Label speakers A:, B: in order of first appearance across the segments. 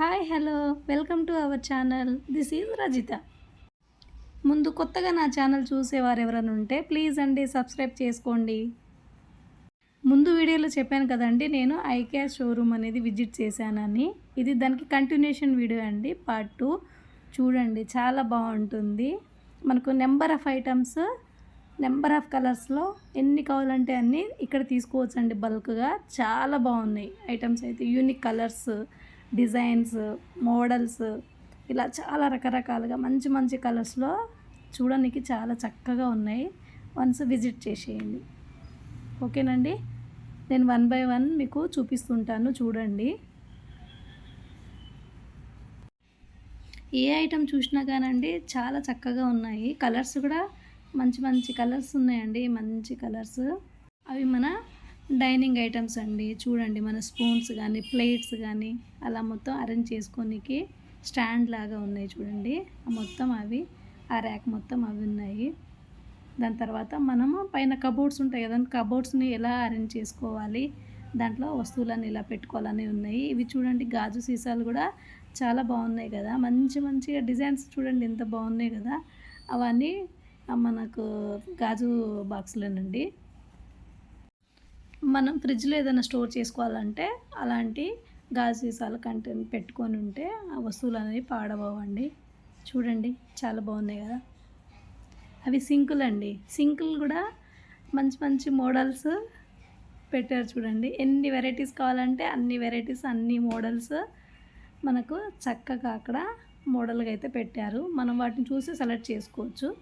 A: Hi hello welcome to our channel this is Rajitha ముందు కొత్తగా నా ఛానల్ చూసేవారు ఎవరైనా ఉంటే ప్లీజ్ అండి సబ్స్క్రైబ్ చేసుకోండి. ముందు వీడియోలో చెప్పాను కదండి నేను ఐకే షోరూమ్ అనేది విజిట్ చేశానని. ఇది దానికి కంటిన్యూషన్ వీడియో అండి పార్ట్ టూ చూడండి చాలా బాగుంటుంది. మనకు number of items number of కలర్స్లో ఎన్ని కావాలంటే అన్నీ ఇక్కడ తీసుకోవచ్చండి బల్క్గా చాలా బాగున్నాయి ఐటమ్స్ అయితే యూనిక్ కలర్స్ డిజైన్స్ మోడల్స్ ఇలా చాలా రకరకాలుగా మంచి మంచి కలర్స్లో చూడడానికి చాలా చక్కగా ఉన్నాయి. వన్స్ విజిట్ చేసేయండి. ఓకేనండి? నేను వన్ బై వన్ మీకు చూపిస్తుంటాను చూడండి. ఏ ఐటెం చూసినా కానండి చాలా చక్కగా ఉన్నాయి. కలర్స్ కూడా మంచి మంచి కలర్స్ ఉన్నాయండి. మంచి కలర్స్. అవి మన డైనింగ్ ఐటమ్స్ అండి చూడండి మన స్పూన్స్ కానీ ప్లేట్స్ కానీ అలా మొత్తం అరేంజ్ చేసుకోనికి స్టాండ్ లాగా ఉన్నాయి చూడండి. మొత్తం అవి ఆ ర్యాక్ మొత్తం అవి ఉన్నాయి. దాని తర్వాత మనము పైన కబోర్డ్స్ ఉంటాయి కదా కబోర్డ్స్ని ఎలా అరేంజ్ చేసుకోవాలి దాంట్లో వస్తువులను ఇలా పెట్టుకోవాలని ఉన్నాయి. ఇవి చూడండి గాజు సీసాలు కూడా చాలా బాగున్నాయి కదా. మంచి మంచిగా డిజైన్స్ చూడండి ఎంత బాగున్నాయి కదా. అవన్నీ మనకు గాజు బాక్సులేనండి. మనం ఫ్రిడ్జ్లో ఏదైనా స్టోర్ చేసుకోవాలంటే అలాంటి గాజు సీసాల కంటెంట్ పెట్టుకొని ఉంటే ఆ వస్తువులు అనేవి పాడబోవండి చూడండి చాలా బాగున్నాయి కదా. అవి సింకులు అండి. సింకులు కూడా మంచి మంచి మోడల్స్ పెట్టారు చూడండి. ఎన్ని వెరైటీస్ కావాలంటే అన్ని వెరైటీస్ అన్ని మోడల్స్ మనకు చక్కగా అక్కడ మోడల్గా అయితే పెట్టారు. మనం వాటిని చూసి సెలెక్ట్ చేసుకోవచ్చు.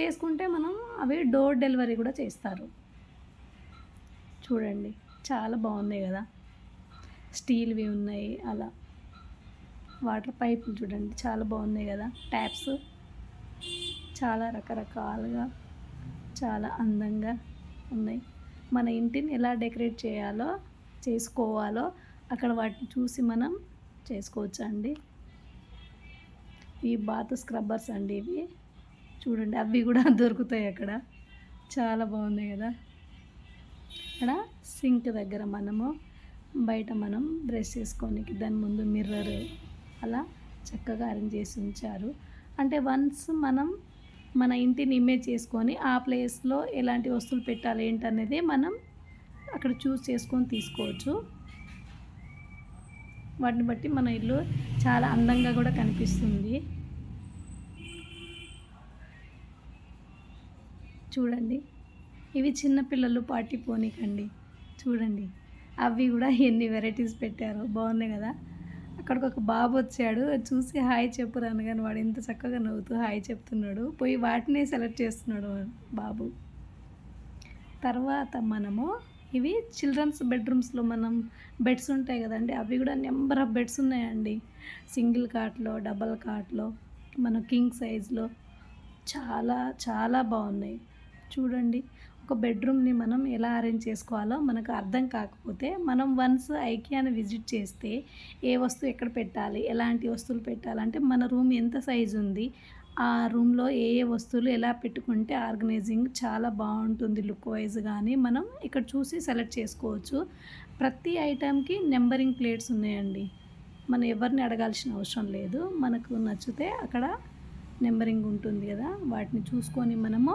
A: చేసుకుంటే మనం అవి డోర్ డెలివరీ కూడా చేస్తారు. చూడండి. చాలా బాగున్నాయి కదా. స్టీల్వి ఉన్నాయి అలా. వాటర్ పైపులు చూడండి చాలా బాగున్నాయి కదా. ట్యాప్స్. చాలా రకరకాలుగా చాలా అందంగా ఉన్నాయి. మన ఇంటిని ఎలా డెకరేట్ చేయాలో చేసుకోవాలో అక్కడ వాటిని చూసి మనం చేసుకోవచ్చు అండి? ఈ బాత్ స్క్రబ్బర్స్ అండి ఇవి. చూడండి అవి కూడా దొరుకుతాయి అక్కడ. చాలా బాగున్నాయి కదా. అక్కడ సింక్ దగ్గర మనము బయట మనం బ్రష్ చేసుకోనికి దాని ముందు మిర్రర్ అలా చక్కగా అరేంజ్ చేసి ఉంచారు. అంటే వన్స్ మనం మన ఇంటిని ఇమేజ్ చేసుకొని ఆ ప్లేస్లో ఎలాంటి వస్తువులు పెట్టాలి ఏంటనేది మనం అక్కడ చూస్ చేసుకొని తీసుకోవచ్చు. వాటిని బట్టి మన ఇల్లు చాలా అందంగా కూడా కనిపిస్తుంది. చూడండి. ఇవి చిన్నపిల్లలు పార్టీ పోనీకండి. చూడండి. అవి కూడా ఎన్ని వెరైటీస్ పెట్టారు. బాగున్నాయి కదా. అక్కడికి ఒక బాబు వచ్చాడు. చూసి హాయ్ చెప్పు కానీ వాడు ఎంత చక్కగా నవ్వుతూ హాయ్ చెప్తున్నాడు. పోయి వాటినే సెలెక్ట్ చేస్తున్నాడు బాబు. తర్వాత మనము ఇవి చిల్డ్రన్స్ బెడ్రూమ్స్లో మనం బెడ్స్ ఉంటాయి కదండి. అవి కూడా నెంబర్ ఆఫ్ బెడ్స్ ఉన్నాయండి. సింగిల్ కాట్లో డబల్ కాట్లో మన కింగ్ సైజ్లో చాలా చాలా బాగున్నాయి. చూడండి. ఒక బెడ్రూమ్ని మనం ఎలా అరేంజ్ చేసుకోవాలో మనకు అర్థం కాకపోతే మనం వన్స్ ఐకియాని విజిట్ చేస్తే ఏ వస్తువు ఎక్కడ పెట్టాలి ఎలాంటి వస్తువులు పెట్టాలంటే మన రూమ్ ఎంత సైజు ఉంది ఆ రూమ్లో ఏ ఏ వస్తువులు ఎలా పెట్టుకుంటే ఆర్గనైజింగ్ చాలా బాగుంటుంది లుక్ వైజ్ కానీ మనం ఇక్కడ చూసి సెలెక్ట్ చేసుకోవచ్చు. ప్రతి ఐటెంకి నెంబరింగ్ ప్లేట్స్ ఉన్నాయండి. మనం ఎవరిని అడగాల్సిన అవసరం లేదు. మనకు నచ్చితే అక్కడ నెంబరింగ్ ఉంటుంది కదా వాటిని చూసుకొని మనము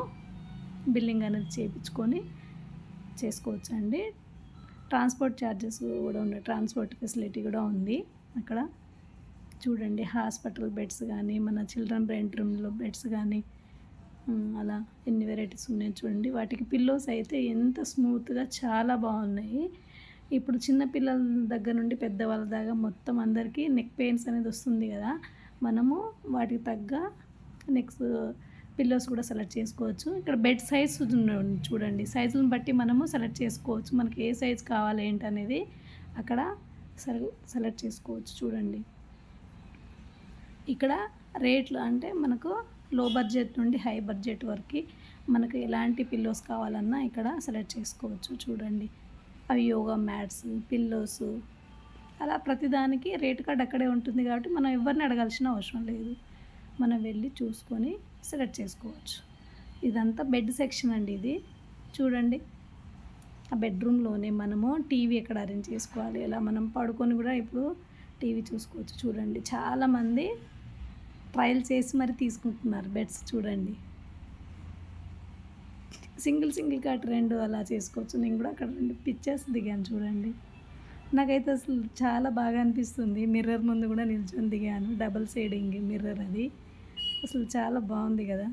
A: బిల్లింగ్ అనేది చేయించుకొని చేసుకోవచ్చు అండి ట్రాన్స్పోర్ట్ ఛార్జెస్ కూడా ఉన్నాయి. ట్రాన్స్పోర్ట్ ఫెసిలిటీ కూడా ఉంది అక్కడ. చూడండి హాస్పిటల్ బెడ్స్ కానీ మన చిల్డ్రన్ బ్రెయిన్ రూమ్లో బెడ్స్ కానీ అలా ఎన్ని వెరైటీస్ ఉన్నాయో చూడండి. వాటికి పిల్లోస్ అయితే ఎంత స్మూత్గా చాలా బాగున్నాయి. ఇప్పుడు చిన్న పిల్లల దగ్గర నుండి పెద్దవాళ్ళ దాకా మొత్తం అందరికీ నెక్ పెయిన్స్ అనేది వస్తుంది కదా. మనము వాటికి తగ్గ నెక్స్ట్ పిల్లోస్ కూడా సెలెక్ట్ చేసుకోవచ్చు. ఇక్కడ బెడ్ సైజ్ చూడండి. సైజులను బట్టి మనము సెలెక్ట్ చేసుకోవచ్చు. మనకి ఏ సైజ్ కావాలి ఏంటనేది అక్కడ సెలెక్ట్ చేసుకోవచ్చు చూడండి. ఇక్కడ రేట్లు అంటే మనకు లో బడ్జెట్ నుండి హై బడ్జెట్ వరకు మనకు ఎలాంటి పిల్లోస్ కావాలన్నా ఇక్కడ సెలెక్ట్ చేసుకోవచ్చు చూడండి. అవి యోగా మ్యాట్స్ పిల్లోస్. అలా ప్రతిదానికి రేట్ కార్డ్ అక్కడే ఉంటుంది కాబట్టి మనం ఎవరిని అడగాల్సిన అవసరం లేదు. మనం వెళ్ళి చూసుకొని సెలెక్ట్ చేసుకోవచ్చు. ఇదంతా బెడ్ సెక్షన్ అండి ఇది. చూడండి. ఆ బెడ్రూమ్లోనే మనము టీవీ ఎక్కడ అరేంజ్ చేసుకోవాలి ఇలా మనం పడుకొని కూడా ఇప్పుడు టీవీ చూసుకోవచ్చు. చూడండి. చాలామంది ట్రయల్ చేసి మరి తీసుకుంటున్నారు బెడ్స్ చూడండి. సింగిల్ సింగిల్ కట్ రెండు అలా చేసుకోవచ్చు. నేను కూడా అక్కడ రెండు పిక్చర్స్ దిగాను చూడండి. నాకైతే అసలు చాలా బాగా అనిపిస్తుంది. మిర్రర్ ముందు కూడా నిల్చొని దిగాను. డబల్ షేడింగ్ మిర్రర్ అది. అసలు చాలా బాగుంది కదా.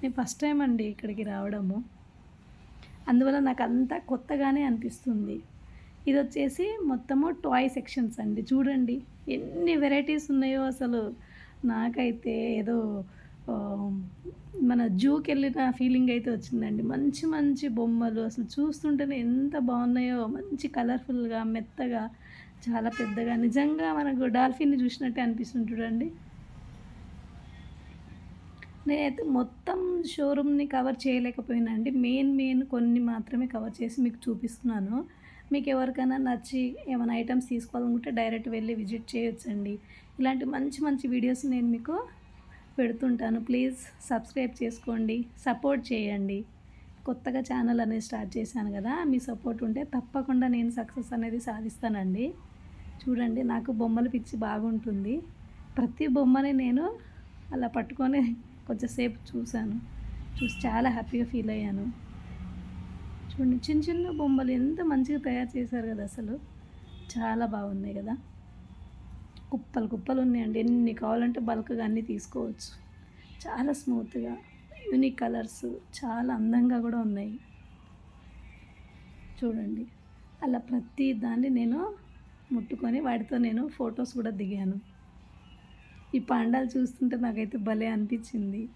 A: నేను ఫస్ట్ టైం అండి ఇక్కడికి రావడము. అందువల్ల నాకు అంతా కొత్తగానే అనిపిస్తుంది. ఇది వచ్చేసి మొత్తము టాయ్ సెక్షన్స్ అండి. చూడండి ఎన్ని వెరైటీస్ ఉన్నాయో అసలు. నాకైతే ఏదో మన జూకి వెళ్ళిన ఫీలింగ్ అయితే వచ్చిందండి. మంచి మంచి బొమ్మలు అసలు చూస్తుంటేనే ఎంత బాగున్నాయో. మంచి కలర్ఫుల్గా మెత్తగా చాలా పెద్దగా. నిజంగా మనకు డాల్ఫిన్ని చూసినట్టే అనిపిస్తుంది చూడండి. నేనైతే మొత్తం షోరూమ్ని కవర్ చేయలేకపోయినా అండి. మెయిన్ మెయిన్ కొన్ని మాత్రమే కవర్ చేసి మీకు చూపిస్తున్నాను. మీకు ఎవరికైనా నచ్చి ఏమైనా ఐటమ్స్ తీసుకోవాలనుకుంటే డైరెక్ట్ వెళ్ళి విజిట్ చేయొచ్చండి. ఇలాంటి మంచి మంచి వీడియోస్ నేను మీకు పెడుతుంటాను. ప్లీజ్ సబ్స్క్రైబ్ చేసుకోండి సపోర్ట్ చేయండి. కొత్తగా ఛానల్ అనేది స్టార్ట్ చేశాను కదా మీ సపోర్ట్ ఉంటే తప్పకుండా నేను సక్సెస్ అనేది సాధిస్తానండి. చూడండి నాకు బొమ్మలు పిచ్చి బాగుంటుంది. ప్రతి బొమ్మని నేను అలా పట్టుకొని కొంచెంసేపు చూశాను. చూసి చాలా హ్యాపీగా ఫీల్ అయ్యాను. చూడండి చిన్న చిన్న బొమ్మలు ఎంత మంచిగా తయారు చేశారు కదా అసలు. చాలా బాగున్నాయి కదా. కుప్పలు కుప్పలు ఉన్నాయండి. ఎన్ని కావాలంటే బల్క్గా అన్నీ తీసుకోవచ్చు. చాలా స్మూత్గా యూనిక్ కలర్స్ చాలా అందంగా కూడా ఉన్నాయి. చూడండి అలా ప్రతి దాన్ని నేను ముట్టుకొని వాటితో నేను ఫొటోస్ కూడా దిగాను. ఈ పాండాలు చూస్తుంటే నాకైతే భలే అనిపించింది.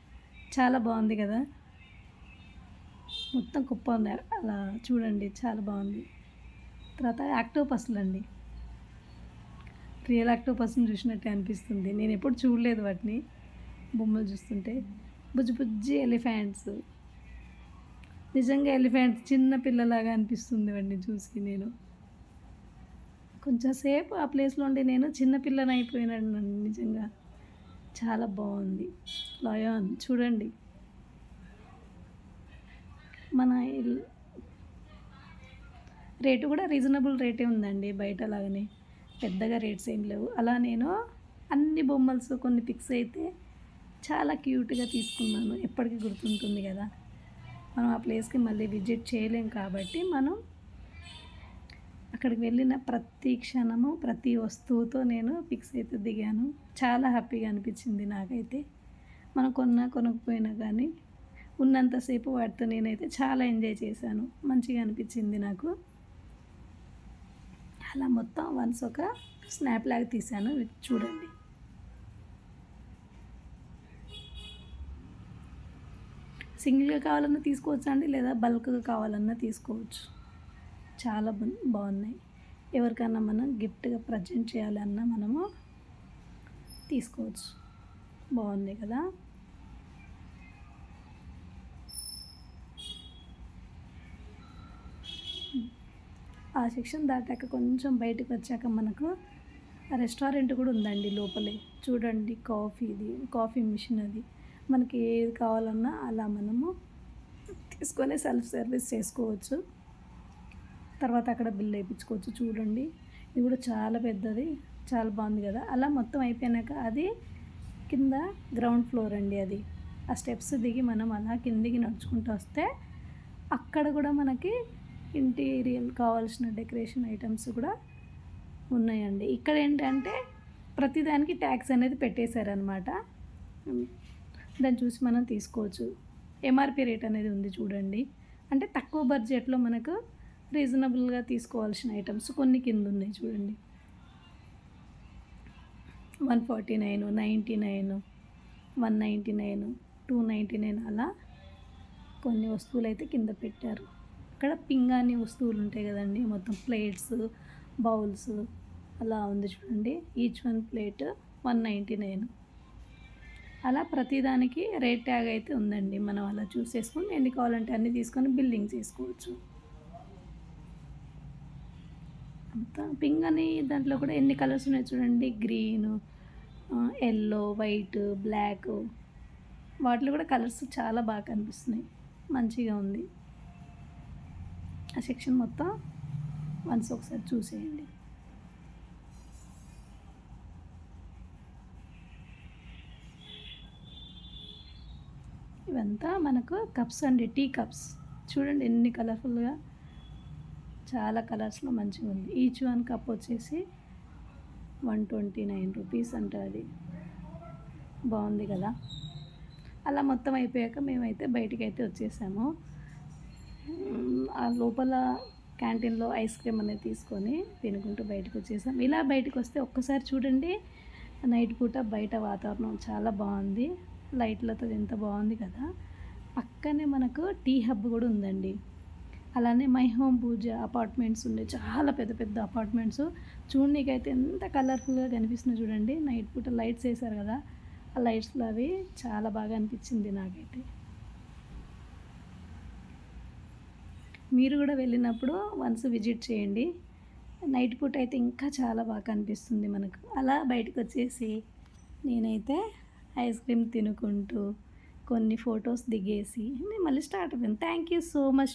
A: చాలా బాగుంది కదా? మొత్తం కుప్ప ఉంది. అలా చూడండి చాలా బాగుంది. తర్వాత యాక్టోపస్లు అండి. రియల్ ఆక్టోపస్ని చూసినట్టే అనిపిస్తుంది. నేను ఎప్పుడు చూడలేదు వాటిని. బొమ్మలు చూస్తుంటే. బుజ్జి బుజ్జి ఎలిఫెంట్స్. నిజంగా ఎలిఫెంట్స్ చిన్న పిల్లలాగా అనిపిస్తుంది వాడిని చూసి నేను. కొంచెం సేపు ఆ ప్లేస్లో ఉండి నేను చిన్న అయిపోయినాను నిజంగా. చాలా బాగుంది. లయాన్ చూడండి. మన రేటు కూడా రీజనబుల్ రేటే ఉందండి బయట లాగానే పెద్దగా రేట్స్ ఏం లేవు. అలా నేను అన్ని బొమ్మల్స్ కొన్ని పిక్స్ అయితే చాలా క్యూట్గా తీసుకున్నాను. ఎప్పటికీ గుర్తుంటుంది కదా. మనం ఆ ప్లేస్కి మళ్ళీ విజిట్ చేయలేం కాబట్టి మనం అక్కడికి వెళ్ళిన ప్రతి క్షణము ప్రతి వస్తువుతో నేను ఫిక్స్ అయితే దిగాను. చాలా హ్యాపీగా అనిపించింది నాకైతే. మనం కొన్నా కొనకపోయినా కానీ ఉన్నంతసేపు వాటితో నేనైతే చాలా ఎంజాయ్ చేశాను. మంచిగా అనిపించింది నాకు. అలా మొత్తం వన్స్ ఒక స్నాప్ లాగా తీసాను చూడండి. సింగిల్గా కావాలన్నా తీసుకోవచ్చు అండి? లేదా బల్క్గా కావాలన్నా తీసుకోవచ్చు. చాలా బాగున్నాయి. ఎవరికన్నా మనం గిఫ్ట్గా ప్రజెంట్ చేయాలన్నా మనము తీసుకోవచ్చు. బాగుంది కదా? ఆ సెక్షన్ దాటాక కొంచెం బయటకు వచ్చాక మనకు రెస్టారెంట్ కూడా ఉందండి లోపలే. చూడండి కాఫీది కాఫీ మిషన్ అది. మనకి ఏది కావాలన్నా అలా మనము తీసుకొని సెల్ఫ్ సర్వీస్ చేసుకోవచ్చు. తర్వాత అక్కడ బిల్ వేయించుకోవచ్చు. చూడండి. ఇది కూడా చాలా పెద్దది. చాలా బాగుంది కదా. అలా మొత్తం అయిపోయాక అది కింద గ్రౌండ్ ఫ్లోర్ అండి అది. ఆ స్టెప్స్ దిగి మనం అలా కిందికి నడుచుకుంటూ వస్తే అక్కడ కూడా మనకి ఇంటీరియల్ కావాల్సిన డెకరేషన్ ఐటమ్స్ కూడా ఉన్నాయండి. ఇక్కడ ఏంటంటే ప్రతిదానికి ట్యాక్స్ అనేది పెట్టేశారనమాట దాన్ని చూసి మనం తీసుకోవచ్చు. ఎంఆర్పి రేట్ అనేది ఉంది చూడండి. అంటే తక్కువ బడ్జెట్లో మనకు రీజనబుల్గా తీసుకోవాల్సిన ఐటమ్స్ కొన్ని కింద ఉన్నాయి చూడండి. One forty nine ninety nine one ninety nine two ninety nine అలా కొన్ని వస్తువులు అయితే కింద పెట్టారు. అక్కడ పింగాణి వస్తువులు ఉంటాయి కదండి మొత్తం ప్లేట్స్ బౌల్స్ అలా ఉంది చూడండి. Each one plate one ninety nine. అలా ప్రతిదానికి రేట్ ట్యాగ్ అయితే ఉందండి మనం అలా చూసేసుకొని ఎన్ని కావాలంటే అన్ని తీసుకొని బిల్లింగ్ చేసుకోవచ్చు. మొత్తం పింక్ అని దాంట్లో కూడా ఎన్ని కలర్స్ ఉన్నాయి చూడండి. Green yellow white black. వాటిలో కూడా కలర్స్ చాలా బాగా కనిపిస్తున్నాయి. మంచిగా ఉంది. ఆ సెక్షన్ మొత్తం వన్స్ ఒకసారి చూసేయండి. ఇవంతా మనకు కప్స్ అండి. Tea cups. చూడండి ఎన్ని కలర్ఫుల్గా చాలా కలర్స్లో మంచిగా ఉంది. ఈచ్ వన్ కప్ వచ్చేసి వన్ ట్వంటీ నైన్ రూపీస్ అంట అది. బాగుంది కదా? అలా మొత్తం అయిపోయాక మేమైతే బయటికి అయితే వచ్చేసాము. ఆ లోపల క్యాంటీన్లో ఐస్ క్రీమ్ అనేది తీసుకొని తినుకుంటూ బయటకు వచ్చేసాం. ఇలా బయటకు వస్తే ఒక్కసారి చూడండి నైట్ పూట బయట వాతావరణం చాలా బాగుంది. లైట్లతో ఎంత బాగుంది కదా? పక్కనే మనకు టీ హబ్ కూడా ఉందండి. అలానే మై హోమ్ పూజ అపార్ట్మెంట్స్ ఉన్నాయి చాలా పెద్ద పెద్ద అపార్ట్మెంట్స్. చూడనీకైతే ఎంత కలర్ఫుల్గా కనిపిస్తున్నాయి చూడండి. నైట్ పూట లైట్స్ వేశారు కదా ఆ లైట్స్లో అవి చాలా బాగా అనిపించింది నాకైతే. మీరు కూడా వెళ్ళినప్పుడు వన్స్ విజిట్ చేయండి. నైట్ పూట అయితే ఇంకా చాలా బాగా కనిపిస్తుంది మనకు. అలా బయటకు వచ్చేసి నేనైతే ఐస్ క్రీమ్ తినుకుంటూ కొన్ని ఫొటోస్ దిగేసి నేను మళ్ళీ స్టార్ట్ అయిపోయింది థ్యాంక్ యూ సో మచ్